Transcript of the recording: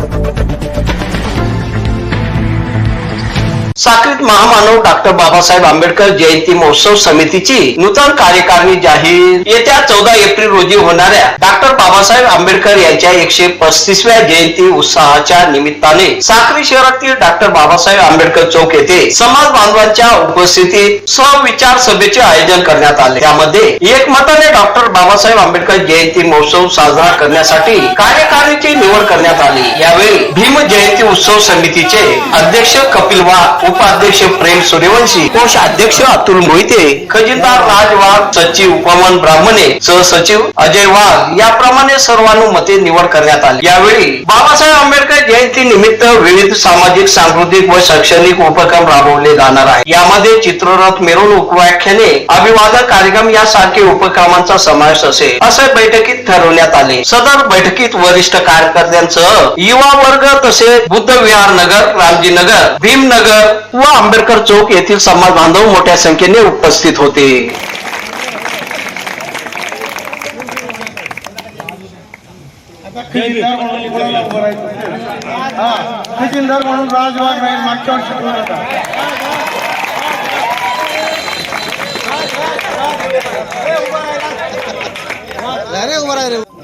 Thank you. साक्रीत महामानव doctor Babasaheb Ambedkar जयंती महोत्सव समितीची नूतन कार्यकारिणी जाहीर. येत्या चौदा एप्रिल रोजी होणाऱ्या डॉक्टर बाबासाहेब आंबेडकर यांच्या एकशे पस्तीसव्या जयंती उत्साहाच्या निमित्ताने साक्री शहरातील डॉक्टर बाबासाहेब आंबेडकर चौक येथे समाज बांधवांच्या उपस्थितीत स्वविचार सभेचे आयोजन करण्यात आले. त्यामध्ये एकमताने डॉक्टर बाबासाहेब आंबेडकर जयंती महोत्सव साजरा करण्यासाठी कार्यकारिणीची निवड करण्यात आली. यावेळी भीम जयंती उत्सव समितीचे अध्यक्ष कपिल वाघ उपाध्यक्ष प्रेम सूर्यवंशी कोषाध्यक्ष अतुल मोहिते खजिनदार राज वाघ सचिव पवन ब्राह्मणे सहसचिव अजय वाघ याप्रमाणे सर्वानुमते निवड करण्यात आली. यावेळी बाबासाहेब आंबेडकर जयंती निमित्त विविध सामाजिक सांस्कृतिक व शैक्षणिक उपक्रम राबवले जाणार आहे यामध्ये चित्ररथ मिरवणूक व्याख्याने अभिवादन कार्यक्रम यासारखे उपक्रमांचा समावेश असेल असे बैठकीत ठरवण्यात आले. सदर बैठकीत वरिष्ठ कार्यकर्त्यांसह युवा वर्ग तसेच बुद्ध विहार नगर रामजी नगर भीमनगर व आंबेडकर चौक येथील समाज बांधव मोठ्या संख्येने उपस्थित होते. आता खजिनदार म्हणून कोणाला उभं हा राजवाग राहील मागच्या वर्षी कोण होता डॉक्टर बाबासाहेब आंबेडकरांचा